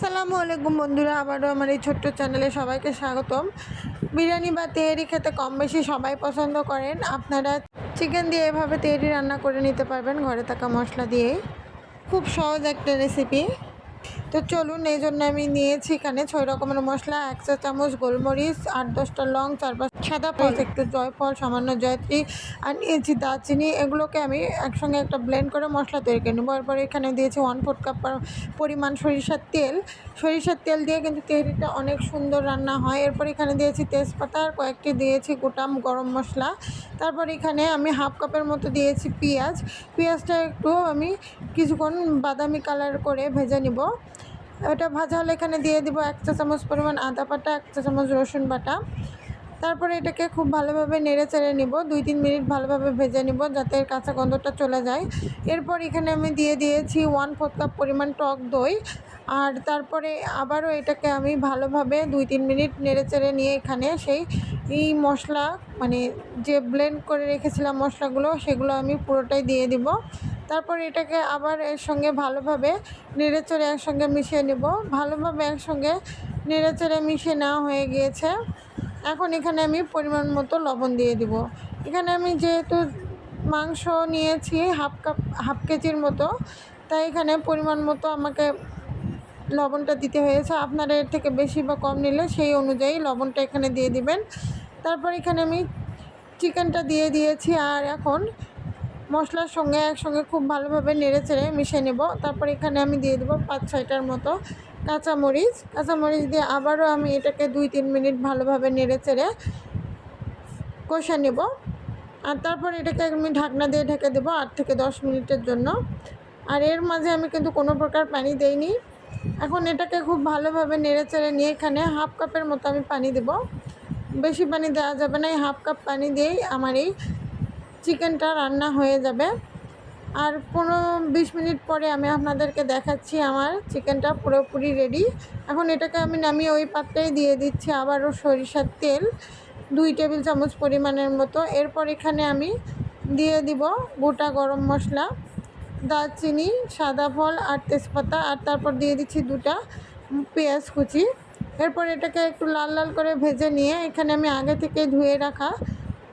আসসালামু আলাইকুম বন্ধুরা, আবারও আমার এই ছোট্ট চ্যানেলে সবাইকে স্বাগতম। বিরিয়ানি বা তেহারি খেতে কম বেশি সবাই পছন্দ করেন। আপনারা চিকেন দিয়ে এভাবে তেহারি রান্না করে নিতে পারবেন, ঘরে থাকা মশলা দিয়ে। খুব সহজ একটা রেসিপি তো চলুন এই জন্য আমি নিয়েছি এখানে ছয় রকমের মশলা এক চা চামচ গোলমরিচ আট দশটা লং চার পাঁচ সাদা ফল একটু জয়ফল সামান্য জয়ত্রী আর নিয়েছি দারচিনি। এগুলোকে আমি একসঙ্গে একটা ব্লেন্ড করে মশলা তৈরি করে নেব। এরপর এখানে দিয়েছি ওয়ান ফোর্থ কাপ পরিমাণ সরিষার তেল। সরিষার তেল দিয়ে কিন্তু তেহরিটা অনেক সুন্দর রান্না হয়। এরপর এখানে দিয়েছি তেজপাতা আর কয়েকটি দিয়েছি গোটাম গরম মশলা। তারপর এখানে আমি হাফ কাপের মতো দিয়েছি পেঁয়াজ। পেঁয়াজটা একটু আমি কিছুক্ষণ বাদামি কালার করে ভেজে নিব। ওটা ভাজা হলে এখানে দিয়ে দিব এক চা চামচ পরিমাণ আদা বাটা, এক চা চামচ রসুন বাটা। তারপরে এটাকে খুব ভালোভাবে নেড়ে চেড়ে নিব, দুই তিন মিনিট ভালোভাবে ভেজে নিব যাতে এর কাঁচা গন্ধটা চলে যায়। এরপর এখানে আমি দিয়ে দিয়েছি ওয়ান ফোর্থ কাপ পরিমাণ টক দই। আর তারপরে আবারও এটাকে আমি ভালোভাবে দুই তিন মিনিট নেড়ে চেড়ে নিয়ে এখানে সেই এই মশলা মানে যে ব্লেন্ড করে রেখেছিলাম মশলাগুলো, সেগুলো আমি পুরোটাই দিয়ে দিব। তারপর এটাকে আবার এর সঙ্গে ভালোভাবে নেড়ে চেড়ে একসঙ্গে মিশিয়ে নেব। ভালোভাবে একসঙ্গে নেড়ে চেড়ে মিশিয়ে নেওয়া হয়ে গিয়েছে। এখন এখানে আমি পরিমাণ মতো লবণ দিয়ে দিব। এখানে আমি যেহেতু মাংস নিয়েছি, হাফ কাপ, হাফ কেজির মতো, তাই এখানে পরিমাণ মতো আমাকে লবণটা দিতে হয়েছে। আপনারা এর থেকে বেশি বা কম নিলে সেই অনুযায়ী লবণটা এখানে দিয়ে দিবেন। তারপর এখানে আমি চিকেনটা দিয়ে দিয়েছি আর এখন মশলার সঙ্গে একসঙ্গে খুব ভালোভাবে নেড়ে চেড়ে মিশিয়ে নেব। তারপর এখানে আমি দিয়ে দেবো পাঁচ ছয়টার মতো কাঁচামরিচ। কাঁচামরিচ দিয়ে আবারও আমি এটাকে দুই তিন মিনিট ভালোভাবে নেড়ে চেড়ে কষে নেব। আর তারপর এটাকে আমি ঢাকনা দিয়ে ঢেকে দেবো আট থেকে দশ মিনিটের জন্য। আর এর মাঝে আমি কিন্তু কোনো প্রকার পানি দেইনি। এখন এটাকে খুব ভালোভাবে নেড়ে চেড়ে নিয়ে এখানে হাফ কাপের মতো আমি পানি দেব। বেশি পানি দেওয়া যাবে না, এই হাফ কাপ পানি দিয়েই আমার এই চিকেনটা রান্না হয়ে যাবে। আর পনেরো বিশ মিনিট পরে আমি আপনাদেরকে দেখাচ্ছি আমার চিকেনটা পুরোপুরি রেডি। এখন এটাকে আমি নামিয়ে ওই পাত্রেই দিয়ে দিচ্ছি আবারও সরিষার তেল, দুই টেবিল চামচ পরিমাণের মতো। এরপর এখানে আমি দিয়ে দিব গোটা গরম মশলা। দারচিনি, সাদা ফল আর তেজপাতা, আর তারপর দিয়ে দিচ্ছি দুটা পেঁয়াজ কুচি। এরপর এটাকে একটু লাল লাল করে ভেজে নিয়ে এখানে আমি আগে থেকে ধুয়ে রাখা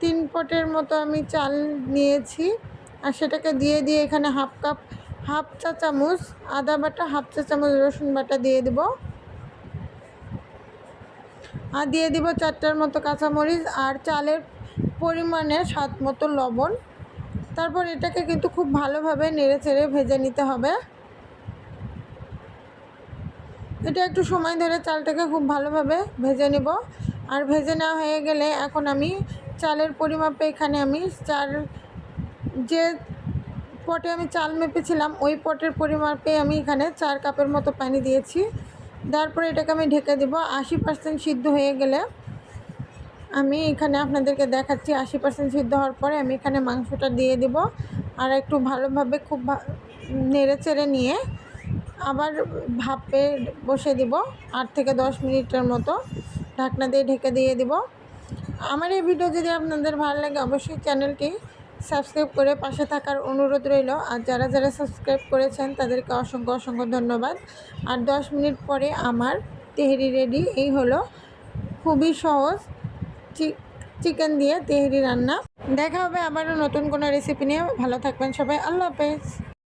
তিন পটের মতো আমি চাল নিয়েছি। আর সেটাকে দিয়ে দিয়ে এখানে হাফ কাপ, হাফ চা চামচ, আদা বাটা, হাফ চা চামচ রসুন বাটা দিয়ে দেব। আর দিয়ে দিব চারটার মতো কাঁচামরিচ আর চালের পরিমাণে স্বাদ মতো লবণ। তারপর এটাকে কিন্তু খুব ভালোভাবে নেড়ে চেড়ে ভেজে নিতে হবে। এটা একটু সময় ধরে চালটাকে খুব ভালোভাবে ভেজে নেব। আর ভেজে নেওয়া হয়ে গেলে এখন আমি চালের পরিমাপে এখানে আমি চার যে পটে আমি চাল মেপেছিলাম, ওই পটের পরিমাপে আমি এখানে চার কাপের মতো পানি দিয়েছি। তারপরে এটাকে আমি ঢেকে দেবো। আশি পার্সেন্ট সিদ্ধ হয়ে গেলে আমি এখানে আপনাদেরকে দেখাচ্ছি আশি পার্সেন্ট সিদ্ধ হওয়ার পরে আমি এখানে মাংসটা দিয়ে দেব আর একটু ভালোভাবে খুব নেড়ে চেড়ে নিয়ে আবার ভাপে বসে দিব আট থেকে দশ মিনিটের মতো ঢাকনা দিয়ে ঢেকে দিয়ে দেব। আমার এই ভিডিও যদি আপনাদের ভালো লাগে অবশ্যই চ্যানেলটি সাবস্ক্রাইব করে পাশে থাকার অনুরোধ রইল। আর যারা যারা সাবস্ক্রাইব করেছেন তাদেরকে অসংখ্য অসংখ্য ধন্যবাদ। আর দশ মিনিট পরে আমার তেহরি রেডি। এই হলো খুবই সহজ চিকেন দিয়ে তেহরি রান্না। দেখা হবে আবারও নতুন কোনো রেসিপি নিয়ে। ভালো থাকবেন সবাই। আল্লাহ হাফেজ।